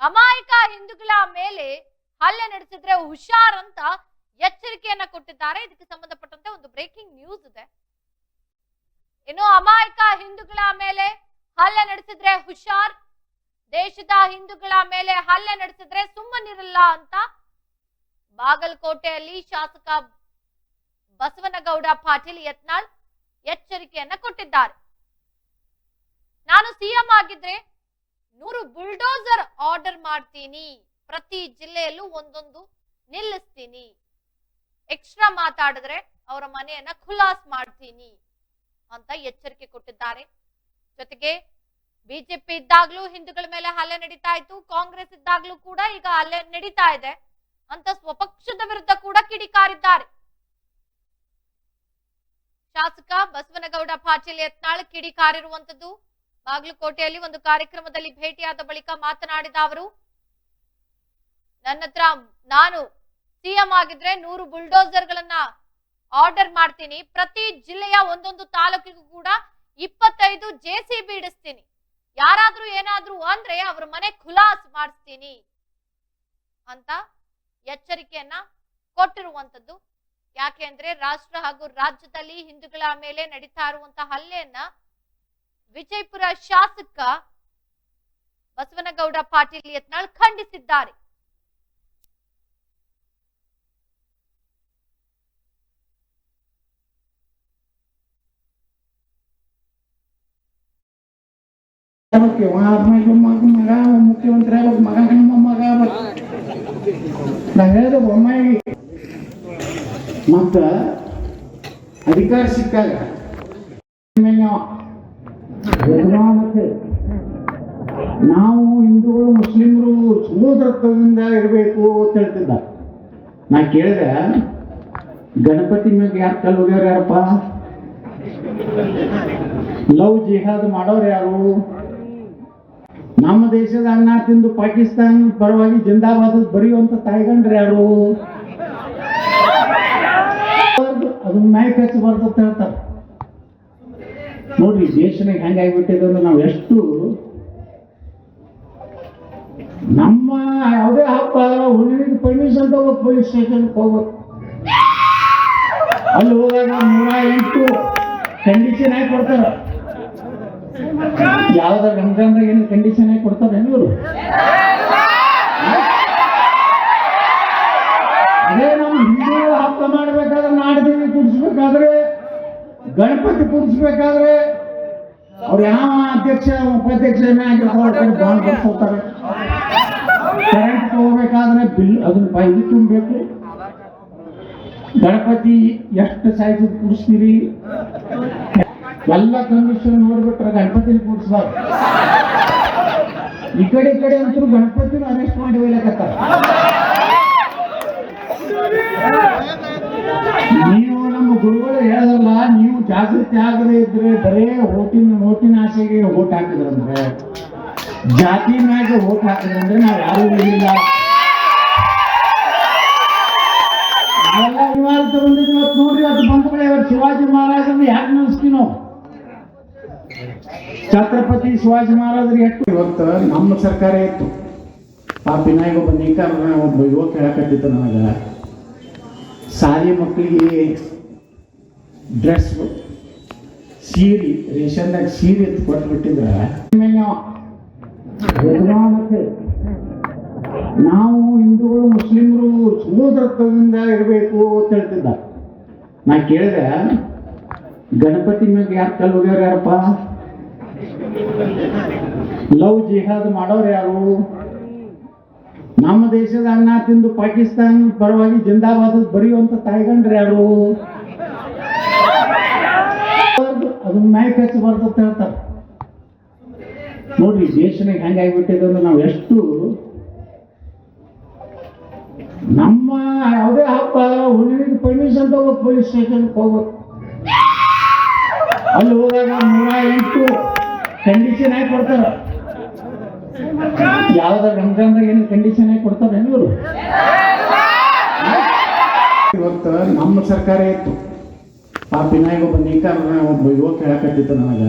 ಅಮಾಯಕ ಹಿಂದೂಗಳ ಮೇಲೆ ಹಲ್ಲೆ ನಡೆಸಿದ್ರೆ ಹುಷಾರ್ ಅಂತ ಎಚ್ಚರಿಕೆಯನ್ನ ಕೊಟ್ಟಿದ್ದಾರೆ. ಇದಕ್ಕೆ ಸಂಬಂಧಪಟ್ಟಂತೆ ಒಂದು ಬ್ರೇಕಿಂಗ್ ನ್ಯೂಸ್ ಇದೆ. ಇನ್ನು ಅಮಾಯಕ ಹಿಂದೂಗಳ ಮೇಲೆ ಹಲ್ಲೆ ನಡೆಸಿದ್ರೆ ಹುಷಾರ್, ದೇಶದ ಹಿಂದೂಗಳ ಮೇಲೆ ಹಲ್ಲೆ ನಡೆಸಿದ್ರೆ ಸುಮ್ಮನಿರಲ್ಲ ಅಂತ ಬಾಗಲಕೋಟೆಯಲ್ಲಿ ಶಾಸಕ ಬಸವನಗೌಡ ಪಾಟೀಲ್ ಯತ್ನಾಳ್ ಎಚ್ಚರಿಕೆಯನ್ನ ಕೊಟ್ಟಿದ್ದಾರೆ. ನಾನು ಸಿಎಂ ಆಗಿದ್ರೆ ನೂರು ಬುಲ್ಡೋಸರ್ ಆರ್ಡರ್ ಮಾಡ್ತೀನಿ. ಪ್ರತಿ ಜಿಲ್ಲೆಯಲ್ಲೂ ಒಂದೊಂದು ನಿಲ್ಲಿಸ್ತೀನಿ. ಎಕ್ಸ್ಟ್ರಾ ಮಾತಾಡಿದ್ರೆ ಅವರ ಮನೆಯನ್ನ ಖುಲಾಸ್ ಮಾಡ್ತೀನಿ ಅಂತ ಎಚ್ಚರಿಕೆ ಕೊಟ್ಟಿದ್ದಾರೆ. ಜೊತೆಗೆ ಬಿಜೆಪಿ ಇದ್ದಾಗ್ಲೂ ಹಿಂದೂಗಳ ಮೇಲೆ ಹಲ್ಲೆ ನಡೀತಾ ಇತ್ತು. ಕಾಂಗ್ರೆಸ್ ಇದ್ದಾಗ್ಲೂ ಕೂಡ ಈಗ ಹಲ್ಲೆ ನಡೀತಾ ಇದೆ. ಅಂತ ಸ್ವಪಕ್ಷದ ವಿರುದ್ಧ ಕೂಡ ಕಿಡಿಕಾರಿದ್ದಾರೆ. ಶಾಸಕ ಬಸವನಗೌಡ ಪಾಟೀಲ್ ಯತ್ನಾಳ್ ಕಿಡಿಕಾರಿರುವಂತದ್ದು ಬಾಗಲಕೋಟೆಯಲ್ಲಿ ಒಂದು ಕಾರ್ಯಕ್ರಮದಲ್ಲಿ ಭೇಟಿಯಾದ ಬಳಿಕ ಮಾತನಾಡಿದ ಅವರು ನನ್ನ ಹತ್ರ ನಾನು ಸಿಎಂ ಆಗಿದ್ರೆ ನೂರು ಬುಲ್ಡೋಸರ್ ಗಳನ್ನ ಆರ್ಡರ್ ಮಾಡ್ತೀನಿ. ಪ್ರತಿ ಜಿಲ್ಲೆಯ ಒಂದೊಂದು ತಾಲೂಕಿಗೂ ಕೂಡ ಇಪ್ಪತ್ತೈದು ಜೆ ಸಿ ಬಿ ಇಡಿಸ್ತೀನಿ. ಯಾರಾದ್ರೂ ಏನಾದ್ರೂ ಅಂದ್ರೆ ಅವ್ರ ಮನೆ ಖುಲಾಸ್ ಮಾಡಿಸ್ತೀನಿ ಅಂತ ಎಚ್ಚರಿಕೆಯನ್ನ ಕೊಟ್ಟಿರುವಂತದ್ದು ಯಾಕೆ ಅಂದ್ರೆ ರಾಷ್ಟ್ರ ಹಾಗೂ ರಾಜ್ಯದಲ್ಲಿ ಹಿಂದೂಗಳ ಮೇಲೆ ನಡೀತಾ ಇರುವಂತಹ ಹಲ್ಲೆಯನ್ನ ವಿಜಯಪುರ ಶಾಸಕ ಬಸವನಗೌಡ ಪಾಟೀಲ್ ಯತ್ನಾಳ್ ಖಂಡಿಸಿದ್ದಾರೆ. ಮುಖ್ಯಮಂತ್ರಿ ಮಗ ಬೊಮ್ಮಾಯಿ ಮತ್ತ ಅಧಿಕಾರ ಸಿಕ್ಕಾಗ ಆಮೇಲೆ ನಾವು ಯಜಮಾನತೆ ನಾವು ಹಿಂದೂಗಳು, ಮುಸ್ಲಿಮರು ಸಮುದ್ರತ್ವದಿಂದ ಇರಬೇಕು ಅಂತ ಹೇಳ್ತಿದ್ದ. ನಾ ಕೇಳಿದೆ, ಗಣಪತಿ ಮ್ಯಾಗ ಯಾರು ಕಲ್ಲು ಹೋಗ್ಯಾರ ಯಾರಪ್ಪ? ಲವ್ ಜಿಹಾದ್ ಮಾಡೋರು ಯಾರು? ನಮ್ಮ ದೇಶದ ಅನ್ನ ತಿಂದು ಪಾಕಿಸ್ತಾನ ಪರವಾಗಿ ಜಿಂದಾಬಾದ್ ಬರೆಯುವಂತ ತಾಯ್ಗಂಡ್ರು ಯಾರು? ಅದು ನಾಯ್ಕ ಹಚ್ಚಬಾರ್ದು ಅಂತ ಹೇಳ್ತಾರೆ. ನೋಡ್ರಿ ದೇಶನಾಗ ಹೆಂಗಾಗ್ಬಿಟ್ಟಿದೆ ಅಂದ್ರೆ ನಾವು ಎಷ್ಟು ನಮ್ಮ ಯಾವುದೇ ಹಬ್ಬ ಹುಡುಗಿಗೆ ಪರ್ಮಿಷನ್ ತಗೋಬೇಕು ಪೊಲೀಸ್ ಸ್ಟೇಷನ್ಗೆ ಹೋಗ್ಬೇಕು ಅಲ್ಲಿ ಹೋದಾಗ ನೂರ ಎಂಟು ಕಂಡೀಷನ್ ಆಗಿ ಕೊಡ್ತಾರೆ. ಯಾವ್ದ ರಂಜಾನ್ದಾಗ ಏನು ಕಂಡೀಷನ್ ಆಗಿ ಕೊಡ್ತಾರೆ ಇವರು ಅದೇ ನಾವು ಹಿಂದೂ ಹಬ್ಬ ಮಾಡ್ಬೇಕಾದ್ರೆ ನಾಡದೇವಿ ಕೂರಿಸ್ಬೇಕಾದ್ರೆ, ಗಣಪತಿ ಕೂರಿಸ್ಬೇಕಾದ್ರೆ, ಅವ್ರು ಯಾವ ಅಧ್ಯಕ್ಷ, ಉಪಾಧ್ಯಕ್ಷ ಆಗಿರ್ತಾರೆ ಬಾಂಡ್ ಬರ್ಸ್ಕೊತಾರೆ ಕರೆಂಟ್ ತಗೋಬೇಕಾದ್ರೆ ಬಿಲ್ ಅದನ್ನ ಬೈದು ತುಂಬಬೇಕು. ಗಣಪತಿ, ಎಷ್ಟು ಸೈಜ್ ಕೂಡಿಸ್ತೀರಿ ಎಲ್ಲ ಕಂಡೀಷನ್ ನೋಡ್ಬಿಟ್ರೆ ಗಣಪತಿನ ಕೂಡಿಸ್ಬಾರ್ದು ಈ ಕಡೆ ಈ ಕಡೆ ಅಂತೂ ಗಣಪತಿನ ಅರೆಸ್ಟ್ ಮಾಡಿ ಒಯ್ಲಕತ್ತಾರ ನೀವು ನಮ್ಮ ಗುರುಗಳು ಹೇಳಲ್ಲ ನೀವು ಜಾಗೃತಿ ಆಗದೆ ಇದ್ರೆ ಬರೇ ಓಟಿನ ಓಟಿನ ಆಸೆಗೆ ಓಟ್ ಹಾಕಿದ್ರಂದ್ರೆ. ಜಾತಿ ಮ್ಯಾಗ ಓಟ್ ಹಾಕಿದ್ರೆ ನಾವು ಯಾರು ಇಲ್ಲ ನಾವೆಲ್ಲ ವಿವಾದ ಬಂದಿದ್ವಿ ಇವತ್ತು ನೋಡ್ರಿ ಅದು ಬಂದ ಕಡೆ ಇವತ್ತು ಶಿವಾಜಿ ಮಹಾರಾಜನ ಯಾಕೆ ನೆನೆಸ್ತೀವಿ ನಾವು? ಛತ್ರಪತಿ ಶಿವಾಜಿ ಮಹಾರಾಜರು ಎಷ್ಟು? ಇವತ್ತು ನಮ್ಮ ಸರ್ಕಾರ ಇತ್ತು. ಆ ಪಿನಾಯಿಗೆ ಒಬ್ಬ ನೇಕಾರ ಒಬ್ಬ ಯುವಕ ಹೇಳಕತ್ತಿತ್ತು ನನಗೆ. ಸಾರಿ ಮಕ್ಕಳಿಗೆ ಡ್ರೆಸ್ ಸೀರೆ ರೇಷನ್ದಾಗ ಸೀರೆ ಕೊಟ್ಬಿಟ್ಟಿದ್ರೆ ಯಜಮಾನತೆ. ನಾವು ಹಿಂದೂಗಳು, ಮುಸ್ಲಿಮರು ಸಮುದ್ರತ್ವದಿಂದ ಇರಬೇಕು ಅಂತ ಹೇಳ್ತಿದ್ದ ನಾ ಕೇಳಿದೆ, ಗಣಪತಿ ಮ್ಯಾಗ ಯಾರು ಕಲ್ಲು ಹೋಗ್ಯಾರ ಯಾರಪ್ಪ? ಲವ್ ಜಿಹಾದ್ ಮಾಡೋರು ಯಾರು? ನಮ್ಮ ದೇಶದ ಅನ್ನ ತಿಂದು ಪಾಕಿಸ್ತಾನ ಪರವಾಗಿ ಜಿಂದಾಬಾದ್ ಬರೆಯುವಂತ ತಾಯ್ಗಂಡ್ರು ಯಾರು? ಅದನ್ನ ಮ್ಯಾಕ್ ಹಚ್ಚಬಾರ್ದು ಅಂತ ಹೇಳ್ತಾರೆ. ನೋಡ್ರಿ ದೇಶನಾಗ ಹೆಂಗಾಗ್ಬಿಟ್ಟಿದೆ ಅಂದ್ರೆ ನಾವು ಎಷ್ಟು ನಮ್ಮ ಯಾವುದೇ ಹಬ್ಬ ಹುಡುಗಿಗೆ ಪರ್ಮಿಷನ್ ತಗೋಬೇಕು ಪೊಲೀಸ್ ಸ್ಟೇಷನ್ಗೆ ಹೋಗ್ಬೇಕು. ಅಲ್ಲಿ ಹೋದಾಗ ನೂರ ಎಂಟು ಕಂಡೀಷನ್ ಆಗಿ ಕೊಡ್ತಾರ. ಯಾವ್ದ ರಂಜಾನ್ದಾಗ ಏನು ಕಂಡೀಷನ್ ಆಗಿ ಕೊಡ್ತಾರೆ ಇವರು ಇವತ್ತು ನಮ್ಮ ಸರ್ಕಾರ ಇತ್ತು. ಪಿನಾಯಿಗೆ ಒಬ್ಬ ನೇಕಾರ ಒಬ್ಬ ಯುವಕ ಹೇಳಕತ್ತಿತ್ತು ನನಗೆ.